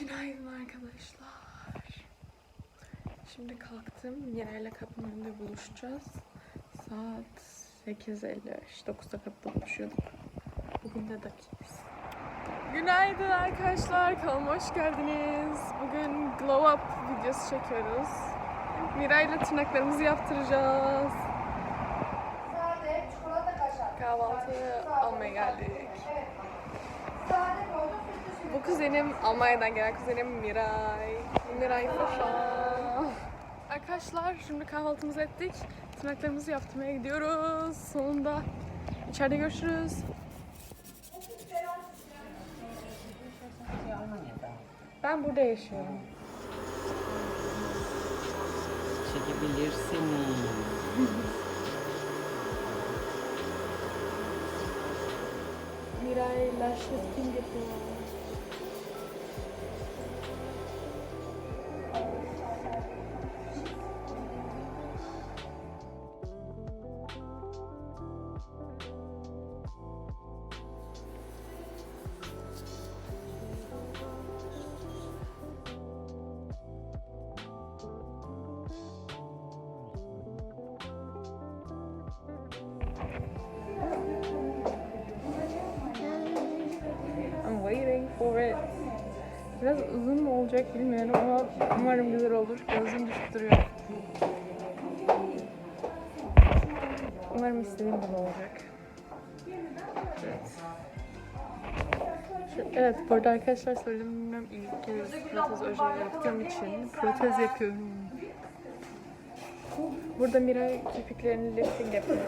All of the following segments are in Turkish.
Günaydın arkadaşlar. Şimdi kalktım. Miray'la kapının önünde buluşacağız. Saat 8.50. İşte 9'da kapıda buluşuyorduk. Bugün de dakikası. Günaydın arkadaşlar. Kanalıma hoş geldiniz. Bugün glow up videosu çekiyoruz. Miray'la tırnaklarımızı yaptıracağız. Kahvaltı almaya geldik. Bu kuzenim Almanya'dan gelen kuzenim Miray. Miray Paşa. Arkadaşlar şimdi kahvaltımızı ettik. Tırnaklarımızı yaptırmaya gidiyoruz. Sonunda içeride görüşürüz. Ben burada yaşıyorum. Çekebilirsiniz. Miray lash lifting yapıyor. Biraz uzun mu olacak bilmiyorum ama umarım güzel olur. Gözüm düşüp duruyor. Umarım istediğim gibi olacak. Evet. Evet, bu arada arkadaşlar söyledim bilmiyorum ilk kez protez oje yaptığım için protez yapıyorum. Burada Miray kirpiklerini lifting yapıyor.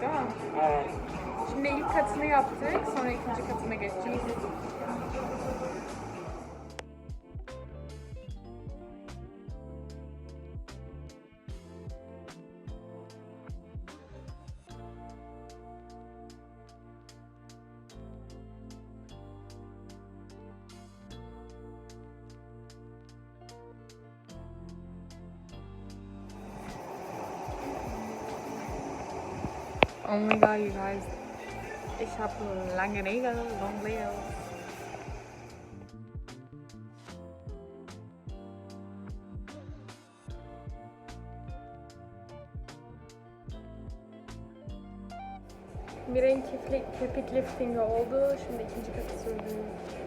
Değil mi? Evet. Şimdi ilk katını yaptık, sonra ikinci katına geçeceğiz. Oh my god, you guys. Ich habe lange Nägel, long nails. Miray'ın kirpik, kirpik liftingi oldu. Şimdi ikinci katı sürdüm.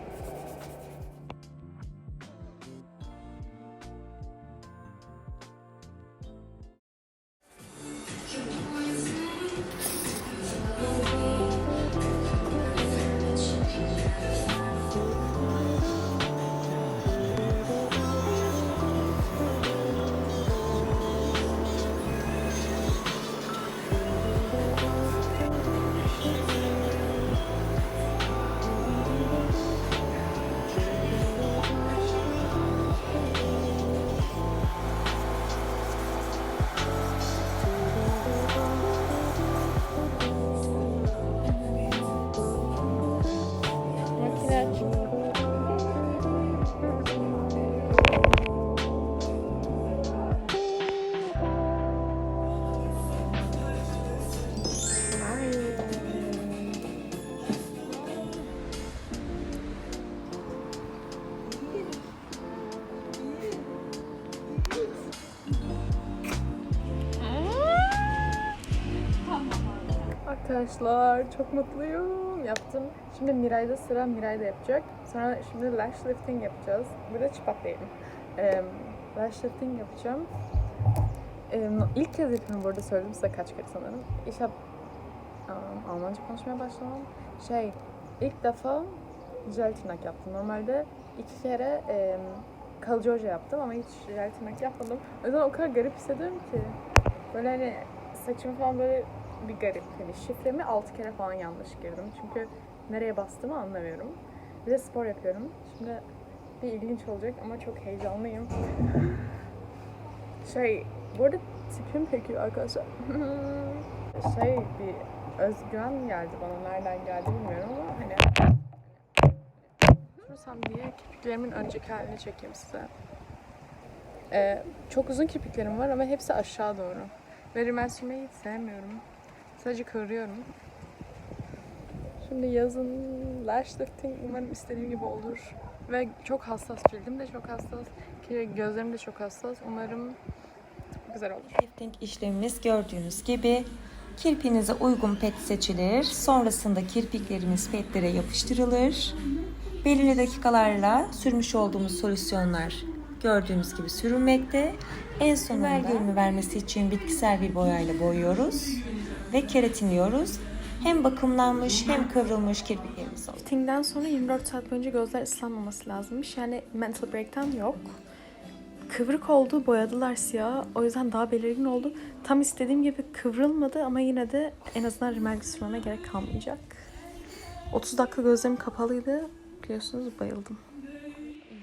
that Arkadaşlar çok mutluyum. Yaptım. Şimdi Miray'da sıra Miray'da yapacak. Sonra şimdi lash lifting yapacağız. Burada değilim. Ee, lash lifting yapacağım. Ee, ilk kez yapıyorum burada söyledim size kaç kere sanırım. İş yap... Aa, Almanca konuşmaya başlamam. Şey, ilk defa jel tırnak yaptım. Normalde iki kere e, kalıcı oje yaptım ama hiç jel tırnak yapmadım. O yüzden o kadar garip hissediyorum ki. Böyle hani saçım falan böyle bir garip. Hani şifremi 6 kere falan yanlış girdim. Çünkü nereye bastığımı anlamıyorum. Bir de spor yapıyorum. Şimdi bir ilginç olacak ama çok heyecanlıyım. Şey, bu arada tipim peki arkadaşlar. şey bir özgüven geldi bana. Nereden geldi bilmiyorum ama hani Dursam diye kirpiklerimin önceki halini çekeyim size. Ee, çok uzun kirpiklerim var ama hepsi aşağı doğru. Ve rimel sürmeyi hiç sevmiyorum. Sadece kıvırıyorum. Şimdi yazın lash lifting umarım istediğim gibi olur. Ve çok hassas, cildim de çok hassas. Ki gözlerim de çok hassas. Umarım güzel olur. Lifting işlemimiz gördüğünüz gibi kirpinize uygun pet seçilir. Sonrasında kirpiklerimiz petlere yapıştırılır. Belirli dakikalarla sürmüş olduğumuz solüsyonlar gördüğünüz gibi sürülmekte. En sonunda ver görünümü vermesi için bitkisel bir boyayla boyuyoruz ve keratinliyoruz. Hem bakımlanmış hem kıvrılmış kirpiklerimiz oluyor. Liftingden sonra 24 saat boyunca gözler ıslanmaması lazımmış. Yani mental breakdown yok. Kıvrık oldu, boyadılar siyah. O yüzden daha belirgin oldu. Tam istediğim gibi kıvrılmadı ama yine de en azından rimel sürmeme gerek kalmayacak. 30 dakika gözlerim kapalıydı. Biliyorsunuz bayıldım.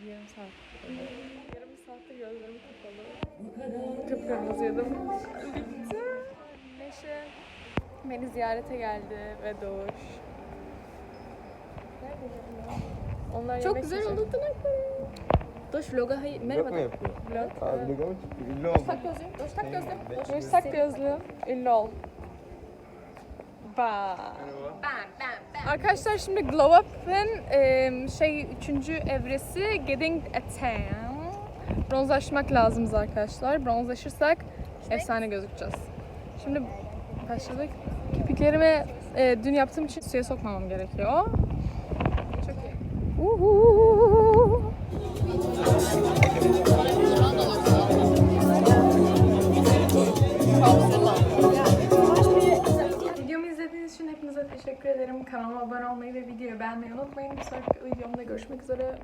Yarım saat. Yarım saatte gözlerim kapalı. Kıpkırmızıydım. Bitti. Neşe beni ziyarete geldi ve Doğuş. Onlar Çok yemek güzel yiyecek. oldu tırnaklarım. Doş vloga hayır. Merhaba. Vlog mu yapıyor? Vlog. Abi vlog mu çıktı? Ünlü oldu. Tak gözlüğüm. Doş tak gözlüğüm. Doş. Tak gözlü. Ünlü ol. Ba. Bam bam bam. Arkadaşlar şimdi Glow Up'ın em, şey üçüncü evresi Getting a Tan. Bronzlaşmak lazımız arkadaşlar. Bronzlaşırsak efsane gözükeceğiz. Şimdi başladık. Kirpiklerimi e, dün yaptığım için suya sokmamam gerekiyor. Çok iyi. Uhu. Videomu izlediğiniz için hepinize teşekkür ederim. Kanalıma abone olmayı ve videoyu beğenmeyi unutmayın. Bir sonraki videomda görüşmek üzere.